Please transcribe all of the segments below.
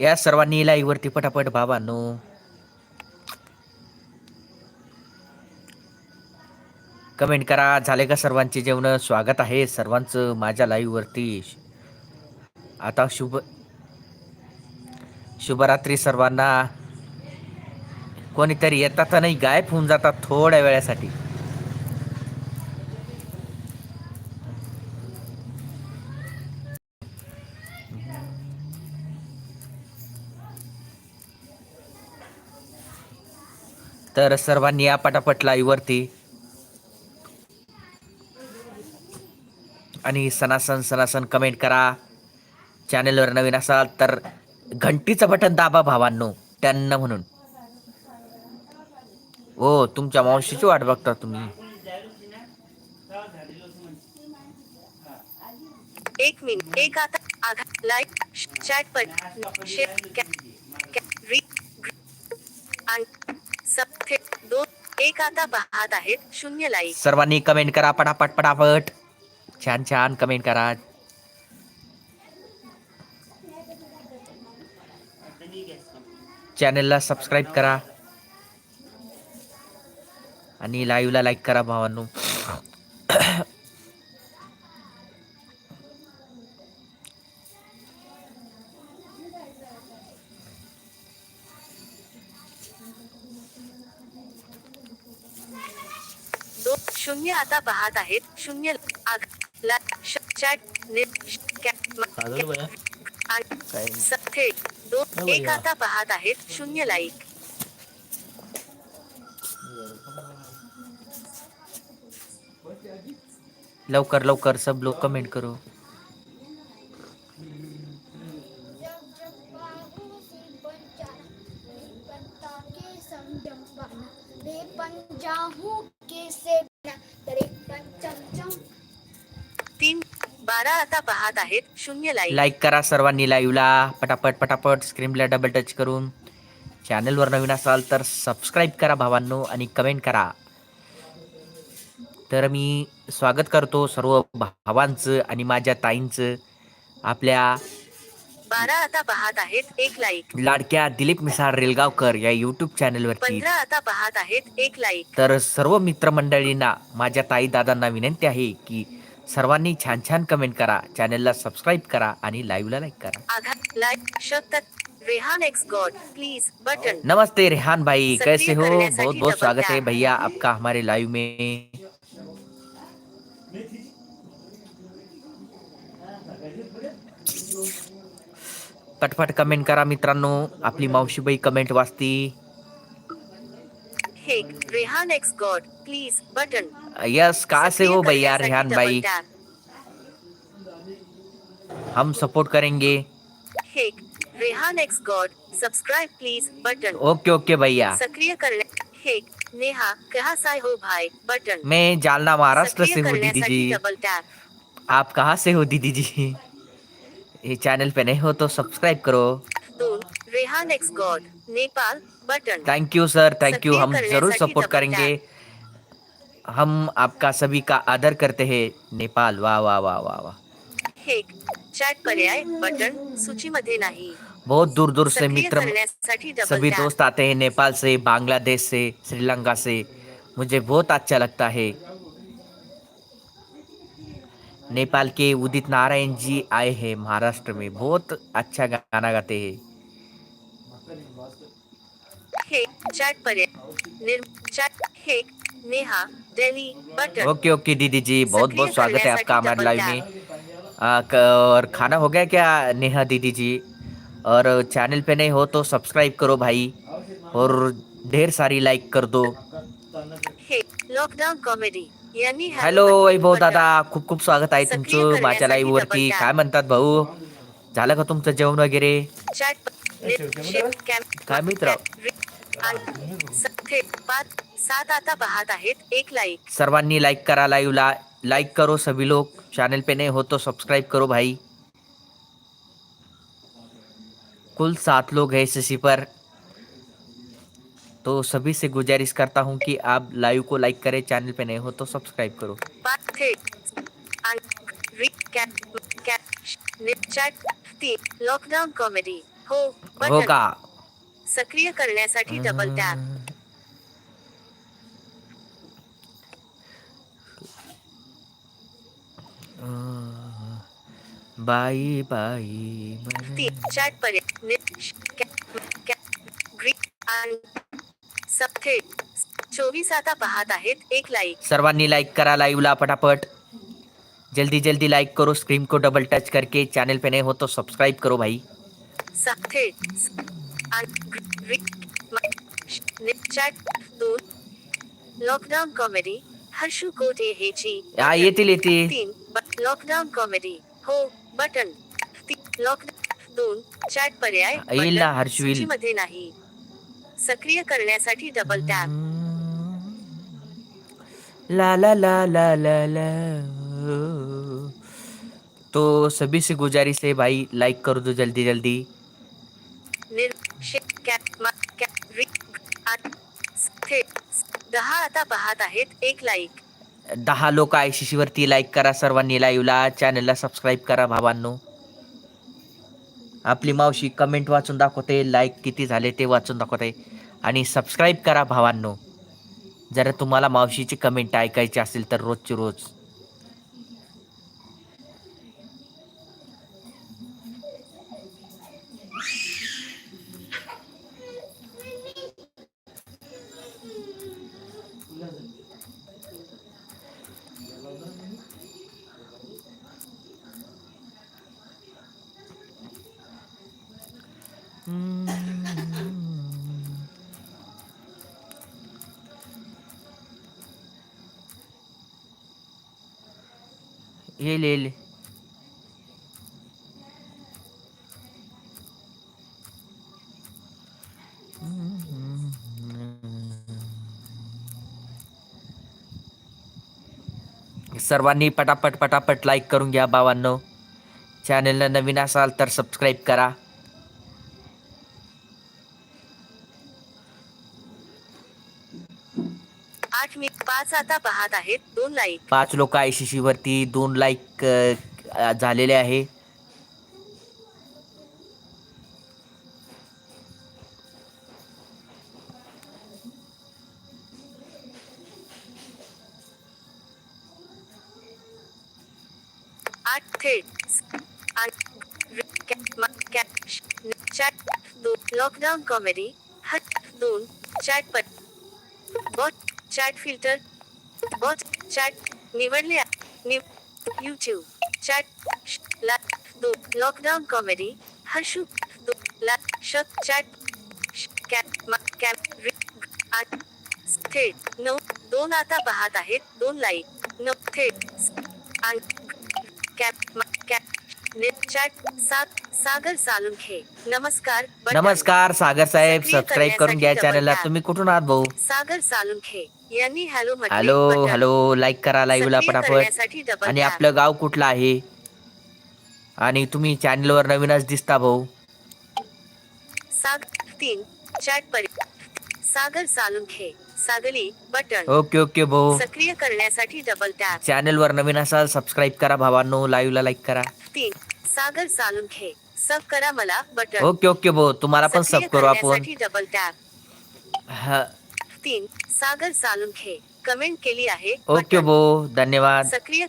या सर्वांनी लाईव्हवरती पटापट बाबांनो कमेंट करा. झाले का सर्वांचे जेवण? स्वागत आहे सर्वांचं माझ्या लाईव्हवरती आता शुभ शुभरात्री सर्वांना. कोणीतरी येतात नाही गायब होऊन जातात थोड्या वेळासाठी. तर सर्वांनी या पटापट लाईव्हवरती आणि सणासण सणासण कमेंट करा. चॅनलवर नवीन असाल तर घंटीचं बटन दाबा भावांनो त्यांना म्हणून. हो तुमच्या मावशीची वाट बघता तुम्ही. एक मिनिट. एक आता लाईक चॅट पर शेअर सब दोन एक आता पाहत आहेत. शून्य लाईक सर्वांनी कमेंट करा पटापट पटापट. छान छान कमेंट करा. चॅनलला सबस्क्राईब करा. आणि लाईव्हला लाईक करा भावांनो. दोन शून्य आता पाहत आहेत. शून्य दोन एक आता पाहत आहेत शून्य लाईक लवकर लवकर सब लोग कमेंट करो. बारा आता पाहत आहेत. शून्य लाईक. लाईक करा सर्वांनी लाईव्हला. पटापट पटापट स्क्रीनला डबल टच करून चॅनलवर नवीन असाल तर सबस्क्राईब करा भावांनो आणि कमेंट करा. तर मी स्वागत करतो सर्व भावांचं आणि माझ्या ताईंचं. आपल्या बारा आता पाहत आहेत. एक लाईक. लाडक्या दिलीप मिसाळ रेलगावकर या यूट्यूब चॅनलवरती पंधरा आता पाहत आहेत. एक लाईक. तर सर्व मित्रमंडळींना माझ्या ताई दादांना विनंती आहे की सर्वांनी छान छान कमेंट करा. चॅनलला सबस्क्राईब करा आणि लाईव्हला लाईक करा. आधार लाईक शब्द Rehan X God please button नमस्ते रेहान भाई कैसे हो? बहुत बहुत स्वागत है। भैया आपका हमारे लाइव में. पटपट कमेंट करा मित्रांनो. आपली मावशीबाई comment वाचती. Rehan X God please button yes कहाँ से हो भैया रेहान भाई? हम सपोर्ट करेंगे। Rehan X God subscribe please button okay okay भैया। सक्रिय करण्या हे नेहा कहा हो भाई? बटन मैं जालना महाराष्ट्र से हूँ दीदी जी। आप कहाँ से हो दीदी जी? ये चैनल पे नहीं हो तो सब्सक्राइब करो। Rehan X God Nepal button thank you sir thank you हम ज़रूर सपोर्ट करेंगे। हम आपका सभी का आदर करते हैं नेपाल वाह वाह वाह वाह वाह। चॅट पर्याय बटन सूचीमध्ये नाही। बहुत दूर दूर से मित्र सभी दोस्त आते हैं नेपाल से बांग्लादेश से श्रीलंका से। मुझे बहुत अच्छा लगता है। नेपाल के उदित नारायण जी आए हैं महाराष्ट्र में। बहुत अच्छा गाना गाते हैं। हे चॅट हे। नेहा दिल्ली ओके ओके दीदी जी बहुत बहुत स्वागत है आपका हमारे लाइव में। आ, और खाना हो गया क्या नेहा दीदी जी? और चैनल पे नहीं हो तो सब्सक्राइब करो भाई और ढेर सारी लाइक कर दो। हे लॉकडाऊन कॉमेडी यांनी हॅलो वैभव दादा खूप खूप स्वागत आहे तुमचं माझ्या लाईव्ह वरती. काय म्हणतात भाऊ? झालं का तुमचं जेवण वगैरे? शेप कॅम- काय मित्र? सर्वानी लाइक पाहत आहेत एक लाईक करा लाईव्हला लाईक करो सभी लोग चैनल पे नहीं हो तो सब्सक्राइब करो भाई कुल सात लोग हैं इसी पर तो सभी से गुजारिश करता हूँ कि आप लाइव को लाइक करें चैनल पे नहीं हो तो सब्सक्राइब करो लॉकडाउन कॉमेडी हो होगा सक्रिय करण्यासाठी डबल टॅप बाई बाई चॅट थेट चोवीस आता पाहत आहेत एक लाईक सर्वांनी लाइक करा लाइवला पटापट. जल्दी जल्दी लाइक करो स्क्रीन को डबल टच करके चैनल पे नए हो तो सब्सक्राइब करो भाई. लॉकडाऊन कॉमेडी हर्षू कोटे हेची हा येतील येतील तीन लॉकडाऊन कॉमेडी हो बटन लॉकडाऊन दोन चॅट पर्याय येईल ना, बटन. हर्ष येईल. सूचीमध्ये नाही. सक्रिय करण्यासाठी डबल टॅप ला ला ला ला ला ला. तो सभी से गुजारिश है भाई लाइक कर दो जल्दी जल्दी. निर दहा आता पाहत आहेत एक लाईक दहा लोक आय वरती लाईक करा सर्वांनी लाईव्हला चॅनलला सबस्क्राईब करा भावांनो. आपली मावशी कमेंट वाचून दाखवते लाईक किती झाले ते वाचून दाखवते. आणि सबस्क्राईब करा भावांनो. जर तुम्हाला मावशीची कमेंट ऐकायची असेल तर रोजची रोज. येईल येईल सर्वांनी पटापट पटापट लाईक करून घ्या बाबांनो. चॅनलला नवीन असाल तर सबस्क्राईब करा. आठ मी पाच आता पाहत आहेत दोन लाईक पाच लोक आय सी वरती दोन लाईक झालेले आहे. आठ थेट. आठ लॉकडाऊन कॉमेडी हट दोन चॅट बॉट चॅट फिल्टर बॉच चॅट निवडले निव यूट्यूब चॅट ला दोन लॉकडाऊन कॉमेडी हर्षू दोन ला शक चॅट श- कॅप आठ थेट नऊ दोन आता पाहत आहेत दोन लाईक नऊ थेट आणि कॅप चॅट सात सागर सालुंखे नमस्कार. नमस्कार सागर साहेब. सबस्क्राईब करून घ्या चॅनलला तुम्ही कुठून आहात भाऊ? सागर सालुंखे यांनी हॅलो हॅलो. हॅलो. लाईक करा लाईव्हला double आणि. आपलं गाव कुठलं आहे? आणि तुम्ही चॅनलवर नवीनच दिसता भाऊ. साग तीन चॅट पर सागर सालुंखे सागली बटन. ओके ओके भाऊ. सक्रिय करण्यासाठी डबल टॅप चॅनलवर नवीन असाल सबस्क्राईब करा भावांनो. लाईव्हला लाईक करा. तीन सागर सालुंखे सब करा मला बटन. ओके ओके भाऊ. तुम्हाला पण सब करू आपण. डबल टॅप हा, तीन. सागर सालुंखे कमेंट केली आहे ओके. भाऊ. धन्यवाद. सक्रिय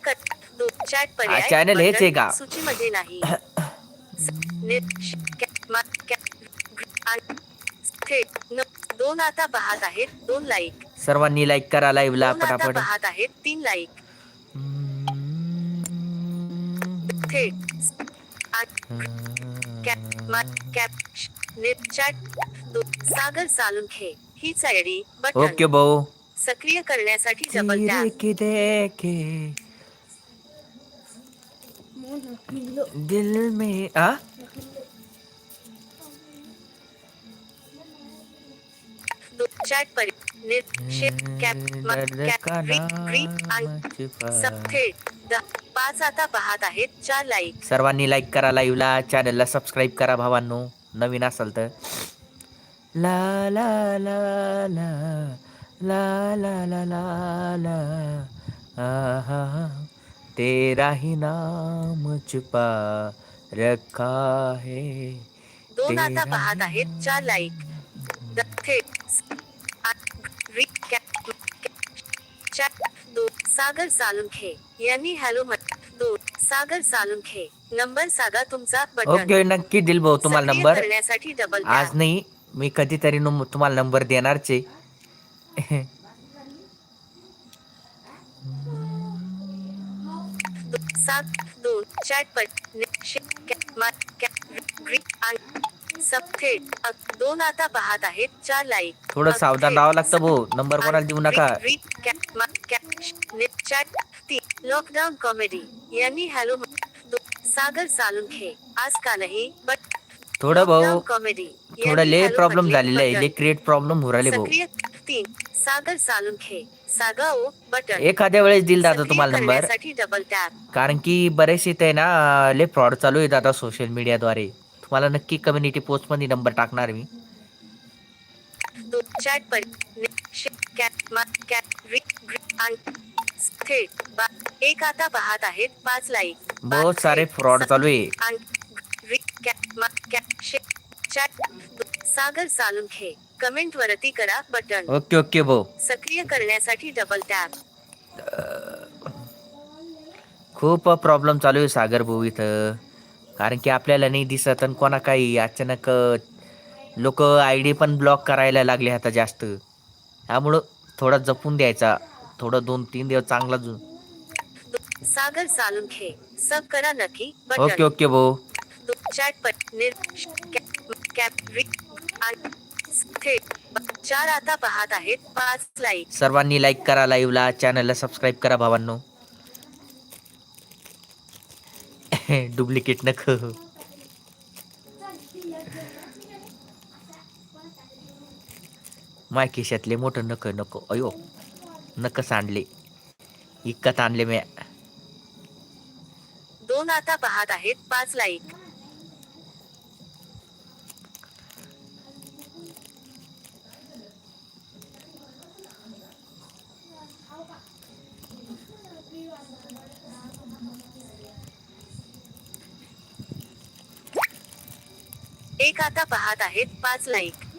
चॅट पर्याय channel हेच आहे का? सूचीमध्ये नाही. दोन आता पाहत आहेत दोन लाईक सर्वांनी लाईक करा लाईव्हला पटापट. पाहत आहेत तीन लाईक थेट आणि कॅप मा- कॅप श- नेट चॅट दो सागर सालुंखे हीच आयडी ओके बटन भाऊ सक्रिय करण्यासाठी डबल तेरे टॅप की देखे मोनो किलो दिल में आ दो चॅट पर नेट शेप कॅप मा- दर्द कॅप का री- री- आणि नाम छुपा. सब थेट द- पाच आता पाहत आहेत चार लाईक सर्वांनी लाईक करा लाईव्हला चॅनलला सबस्क्राईब करा भावांनो नवीन असाल तर ला ला ला ला ला ला ला ला ला आहा तेरा ही नाम छुपा रखा है दोन आता पाहत आहेत चार लाईक सागर सालुंखे यांनी हॅलो सागर सालुंखे नंबर सांगा तुमचा ओके नक्की दिल भाऊ तुम्हाला नंबर. करण्यासाठी डबल आज नाही मी कधीतरी तुम्हाला नंबर देणारच. सात दोन चॅट दोन आता पाहत आहेत चार लाईक थोडं सावधान राहावं लागतं भाऊ. नंबर कोणाला देऊ नका. लॉकडाऊन कॉमेडी यांनी हॅलो सागर सालुंखे आज का नाही बट थोडं भाऊ कॉमेडी थोडं ले प्रॉब्लेम झालेलं आहे ले क्रिएट प्रॉब्लेम हो राहिले भाऊ. तीन सागर सालुंखे सागाओ बटन एखाद्या वेळेस दिल दादा तुम्हाला नंबर डबल टॅप कारण की बरेच इथे ना ले फ्रॉड चालू आहे दादा सोशल मीडियाद्वारे तुम्हाला नक्की कम्युनिटी पोस्टमध्ये नंबर टाकणार मी. चॅट पर थेट एक आता पाहत आहेत. पाच लाईक बहुत सारे फ्रॉड चालू आहे. सागर सालुंखे कमेंट वरती करा बटन ओके ओके भाऊ. सक्रिय करण्यासाठी डबल टॅप खूप प्रॉब्लेम चालू आहे सागर भाऊ इथं. कारण की आपल्याला नाही दिसत आणि कोणा काही अचानक लोक आय डी पण ब्लॉक करायला लागले आता जास्त. त्यामुळं थोडा जपून द्यायचा. थोडं दोन तीन दिवस चांगला जु- सागर सालुंखे सब करा नक्की. ओके ओके भाऊ. चॅट पर निर चार आता पाहत आहेत. पाच लाईक. सर्वांनी लाईक करा लाईव्हला. चॅनलला सबस्क्राईब करा भावांनो. डुप्लिकेट नख माय खिशातले मोठं नख नको. अयो. नकस सांडले इकत आणले मी दोन आता पाहत आहेत पाच लाईक एक आता पाहत आहेत पाच लाईक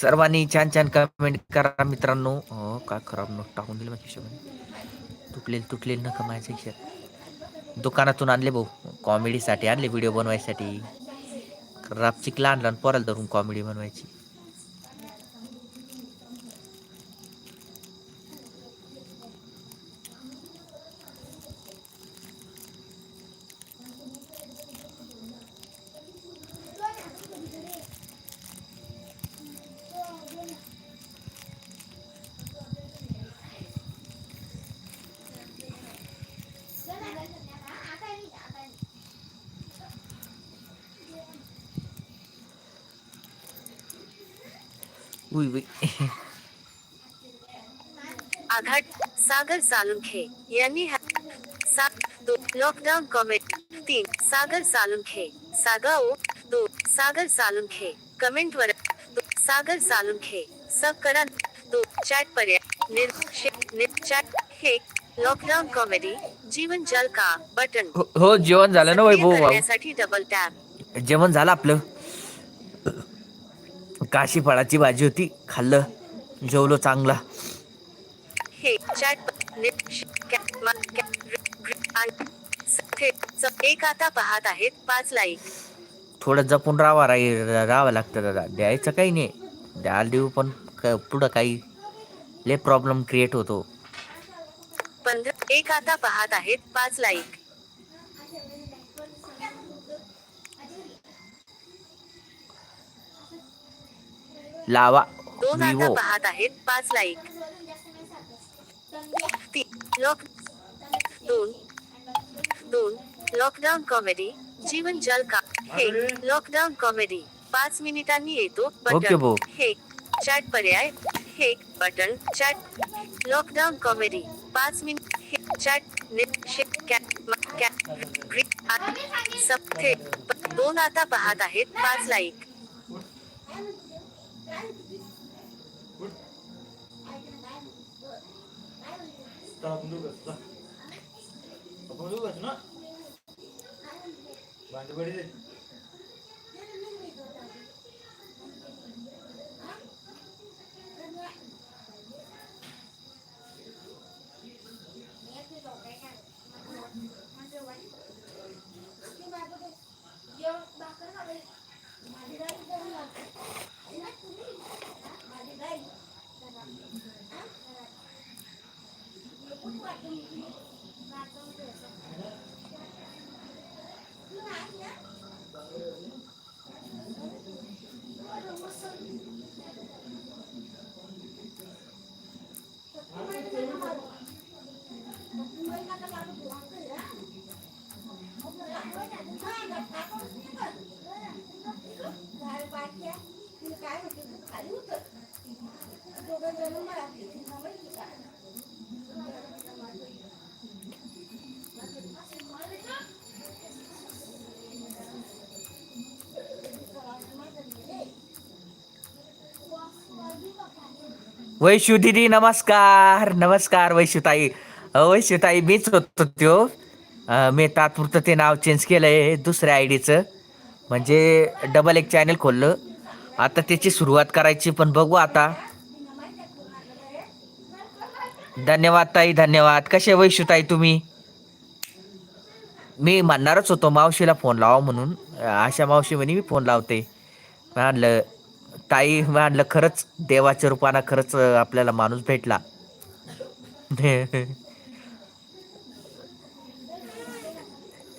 सर्वांनी छान छान कमेंट करा मित्रांनो. हो का खराब नोट टाकून दिलं माझ्या हिशोबाने. तुटलेल तुटलेल नका माझ्या हिशोब दुकानातून आणले भाऊ कॉमेडीसाठी आणले व्हिडिओ बनवायसाठी. रापचिकला आणला आणि पोराला धरून कॉमेडी बनवायची. सागर सालुंखे यांनी लॉकडाऊन कॉमेंट तीन सागर सालुंखे सागाओ दो सागर सालुंखे कमेंट वर दो सागर सालुंखे सब करा दो चॅट पर्याय निर शे निर चॅट हे लॉकडाऊन कॉमेडी जीवन जल का बटन. हो हो, जेवण झालं ना वैभव करण्यासाठी डबल टॅप जेवण झालं आपलं? काशी फळाची भाजी होती खाल्लं जेवलो चांगला. चॅट एक आता पाहत आहेत पाच लाईक थोडं जपून राहावं राही राहावं लागतं दादा. द्यायचं काही नाही. द्यायला देऊ पण पुढं काही लय प्रॉब्लेम क्रिएट होतो. पंधरा एक आता पाहत आहेत पाच लाईक लावा. दोन आता पाहत आहेत पाच लाईक लॉक दोन दोन लॉकडाऊन कॉमेडी जीवन जल का हे लॉकडाऊन कॉमेडी पाच मिनिटांनी येतो ओके भाऊ. बटन हे चॅट पर्याय हे बटन चॅट लॉकडाऊन कॉमेडी पाच मिनिट हे चॅट निट शे कॅट मा- कॅट ग्री- आ- सब थेट दोन आता पाहत आहेत पाच like Tara munduku sih, Pak. Aku Mandi dari dalam. Enak ini. आपण दोघंच जा. आपण दोघंच ना भांडी बडी दे. वैशू दिदी नमस्कार. नमस्कार वैशुताई. वैशुताई मीच होतो त्यो. मी तात्पुरतं ते नाव चेंज केलंय दुसऱ्या आय डीचं म्हणजे डबल एक चॅनल खोललं. आता त्याची सुरुवात करायची पण बघू आता. धन्यवाद ताई धन्यवाद. कसे वैशुताई तुम्ही? मी म्हणणारच होतो मावशीला फोन लावा म्हणून. अशा मावशी म्हणे मी फोन लावते. म्हणलं ताई मानलं खरंच देवाच्या रूपानं खरंच आपल्याला माणूस भेटला.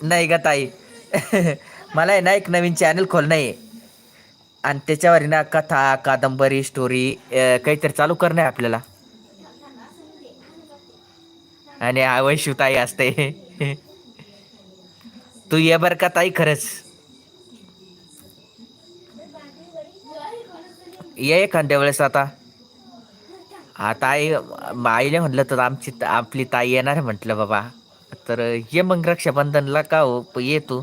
नाही का ताई. मला आहे ना एक नवीन चॅनल खोलणं आहे. आणि त्याच्यावर ना कथा कादंबरी स्टोरी काहीतरी चालू करणं आहे आपल्याला. आणि आवश्यक ताई असते. तू ये बर का ताई खरंच? ये एखाद्या वेळेस आता. आता आई आईले म्हटलं तर आमची आपली ताई येणार आहे म्हटलं बाबा. तर ये मग रक्षाबंधनला का हो? प- ये तू.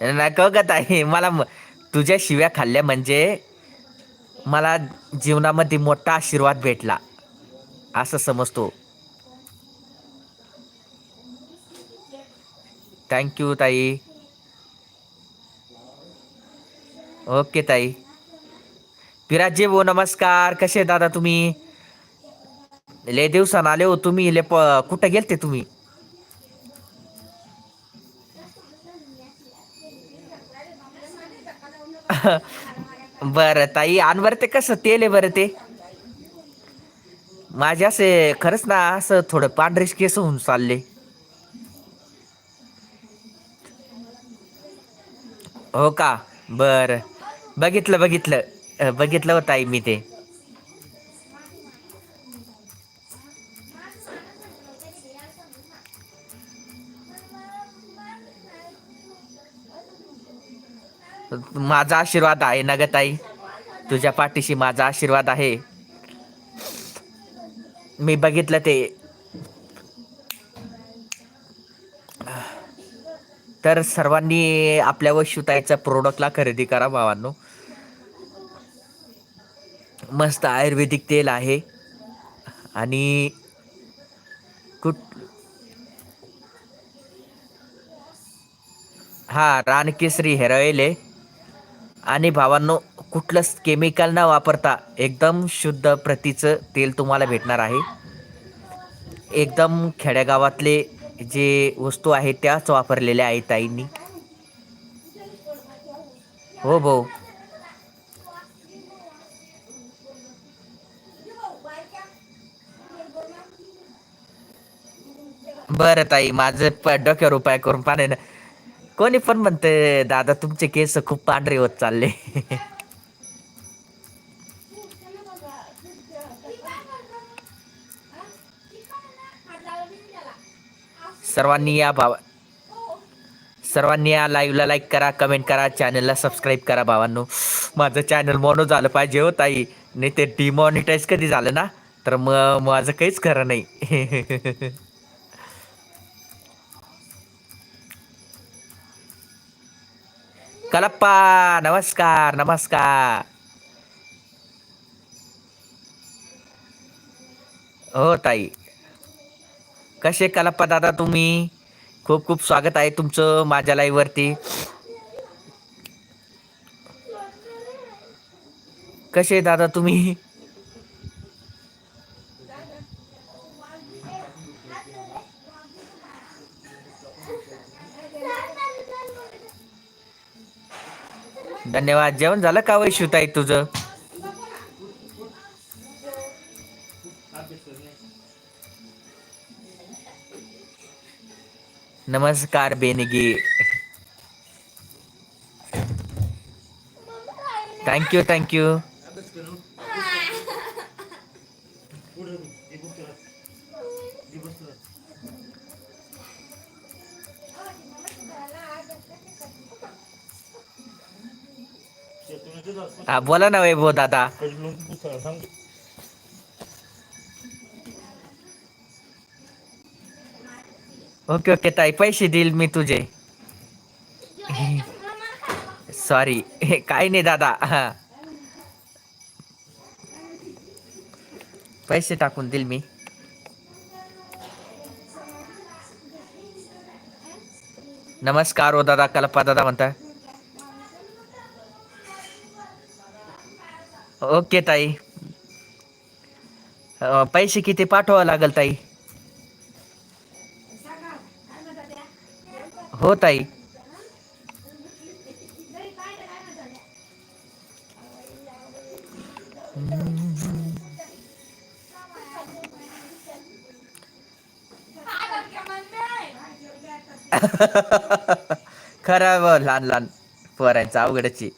नको ग ताई? मला म- तुझ्या शिव्या खाल्ल्या म्हणजे मला जीवनामध्ये मोठा आशीर्वाद भेटला. असं समजतो. थँक्यू ताई. ओके ताई. पिराजी भाऊ नमस्कार. कसे दादा तुम्ही? लय दिवसानं आले हो तुम्ही. ले प कुठं गेलते तुम्ही? बरं ताई. आण बरं ते कसं? तेल आहे बरं ते. माझे असे खरंच ना असं थोडं पांढरेच केस होऊन चालले. हो का? बर. बघितलं बघितलं. बघितलं होतं आई मी ते. माझा आशीर्वाद आहे ना ताई? तुझ्या पाठीशी माझा आशीर्वाद आहे. मी बघितलं ते. तर सर्वांनी आपल्या वशुताईच्या प्रोडक्टला खरेदी करा भावांनो. मस्त आयुर्वेदिक तेल आहे. आणि कुठ हा रानकेसरी हेअर ऑइल आहे. आणि भावांनो कुठलंच केमिकल न वापरता एकदम शुद्ध प्रतीचं तेल तुम्हाला भेटणार आहे. एकदम खेड्यागावातले जे वस्तू आहेत त्याच वापरलेल्या आहेत ताईंनी. हो भाऊ. बरं ताई माझं डोक्यावर उपाय करून पाणे ना कोणी पण म्हणते दादा तुमचे केस खूप पांढरे होत चालले. सर्वांनी या भावा सर्वांनी या लाईव्हला लाईक करा कमेंट करा चॅनलला सबस्क्राईब करा भावांनो. माझं चॅनल मोनो झालं पाहिजे हो ताई. नाही ते डिमॉनिटाईज कधी झालं ना? तर मग माझं काहीच खरं नाही. कलप्पा नमस्कार नमस्कार. हो ताई. कसे कलप्पा दादा तुम्ही? खूप खूप स्वागत आहे तुमचं माझ्या लाईव्ह वरती. कसे दादा तुम्ही? धन्यवाद. जेवण झालं का वैशुताई तुझं? नमस्कार बेनगी. थँक्यू थँक्यू हा बोला ना वैभव दादा. ओके ओके ताई पैसे देईल मी तुझे. सॉरी काही नाही दादा. पैसे टाकून देईल मी. नमस्कार ओ दादा, कल्पा दादा म्हणता ओके ताई. पैसे किती पाठवावं लागेल ताई? हो ताई. खरं लहान लहान पोरांचं अवघडची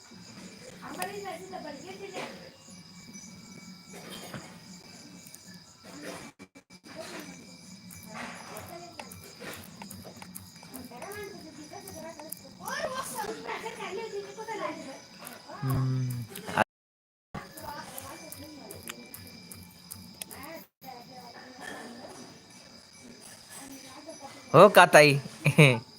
का ताई नाही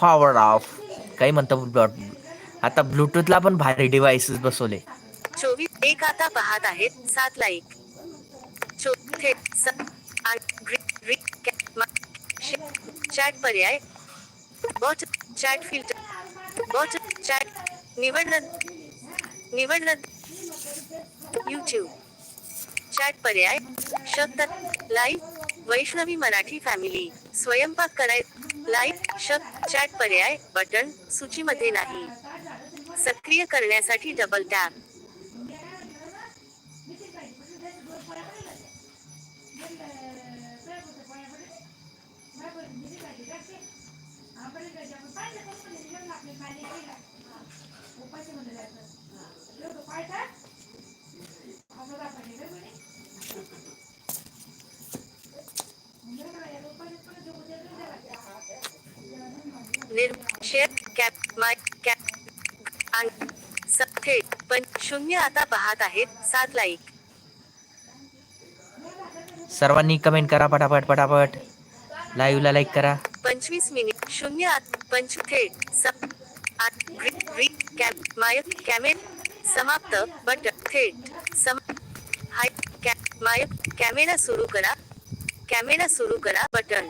फॉवर्ड ऑफ काही म्हणतो आता ब्लूटूथला पण भारी डिव्हाइसेस बसवले. चोवीस एक आता पाहत आहेत. सात लाईक शे- चॅट पर्याय. Bot chat filter. Bot chat निवडलं निवडलं यूट्यूब चॅट पर्याय. शब्द लाईव्ह वैष्णवी मराठी फॅमिली. स्वयंपाक कराय लाईव्ह शब्द चॅट पर्याय बटन सूचीमध्ये नाही. सक्रिय करण्यासाठी डबल टॅप थेट पण शून्य आता पाहत आहेत सात लाईक. सर्वांनी कमेंट करा पटापट पटापट. लाईव्हला लाईक करा. पंचवीस मिनिट शून्य आत पंच थेट स आठ कॅप माय कॅमेर समाप्त बटन थेट सम हाय कॅ माय कॅमेरा सुरू करा. कॅमेरा सुरू करा बटन.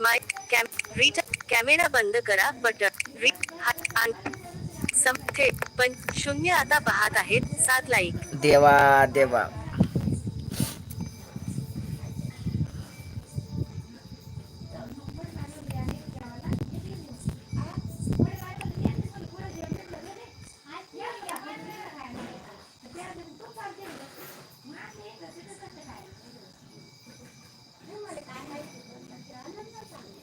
माय कॅम रीट कॅमेरा बंद करा बटन. री हाय सम थेट पण शून्य आता पाहत आहेत सात लाईक देवा देवा.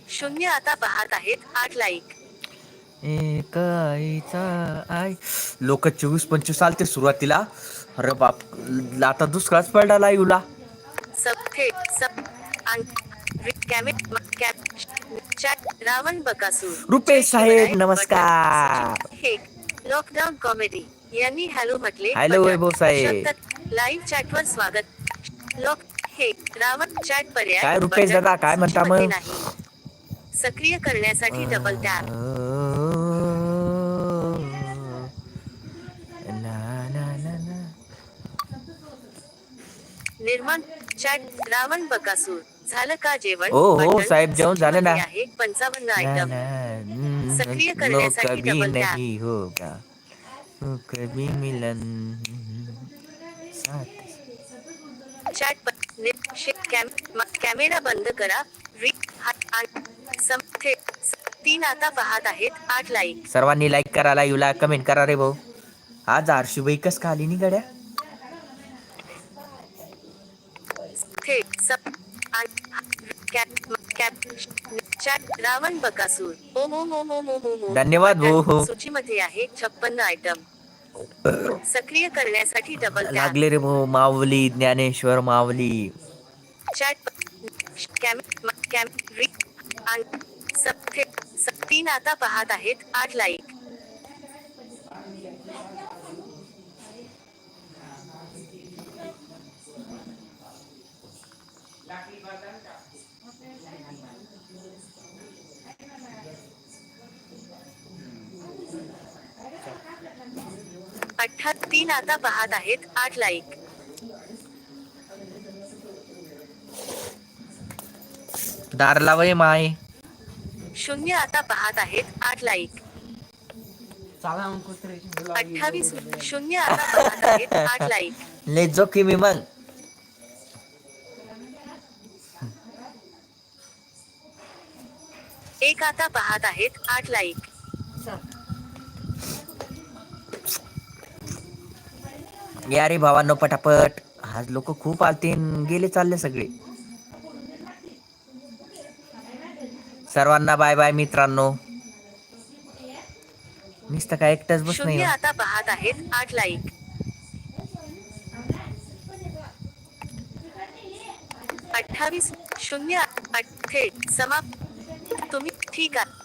शून्य आता पाहत आहेत आठ लाईक आई. लोक चोवीस पंचवीस आलते सुरुवातीला. अरे बाप आता दुष्काळच पडला लाईव्हला रावण बकासूर. रुपेश साहेब नमस्कार. लॉकडाऊन कॉमेडी यांनी हॅलो म्हटले. Hello, वैभव साहेब. लाईव्ह चॅट वर स्वागत. लॉक हे रावण चॅट पर्याय काय रुपेश दादा, काय म्हणता मग? सक्रिय करण्यासाठी डबल टॅप निर्माण चॅट रावण बकासूर. झालं का जेवण? हो, हो, साहेब, जेवण झालं ना. आहे पंचावन्न आयटम सक्रिय करण्यासाठी tap. नहीं होगा वो कभी मिलन. चॅट कॅमेरा बंद करा. तीन आता पाहत आहेत आठ लाईक सर्वांनी लाईक करा लाईव्हला कमेंट करा रे भाऊ. आज आरशुबाई कस का आली नि गड्या? सब रावण बकासूर ओ हो हो हो हो हो हो धन्यवाद, हो, हो. सूचीमध्ये आहे छप्पन्न आयटम सक्रिय करण्यासाठी डबल टॅप लागले रे भाऊ माऊली ज्ञानेश्वर माऊली. चॅट कॅम कॅम री सब तीन आता पाहत आहेत आठ लाईक अठ्ठा तीन आता पाहत आहेत आठ लाईक दार लावय माय. शून्य आता पाहत आहेत आठ लाईक अठ्ठावीस शून्य आता पाहत आहेत आठ लाईक ले जोखी मी मग एक आता पाहत आहेत आठ लाईक या रे भावांनो पटापट. आज लोक खूप आलते गेले चालले सगळे. सर्वांना बाय बाय मित्रांनो नुसतं काय एकटाच बस नाही शून्य आता पाहत आहेत आठ लाईक अठ्ठावीस शून्य आठ थेट समाप्त. तुम्ही ठीक आहे.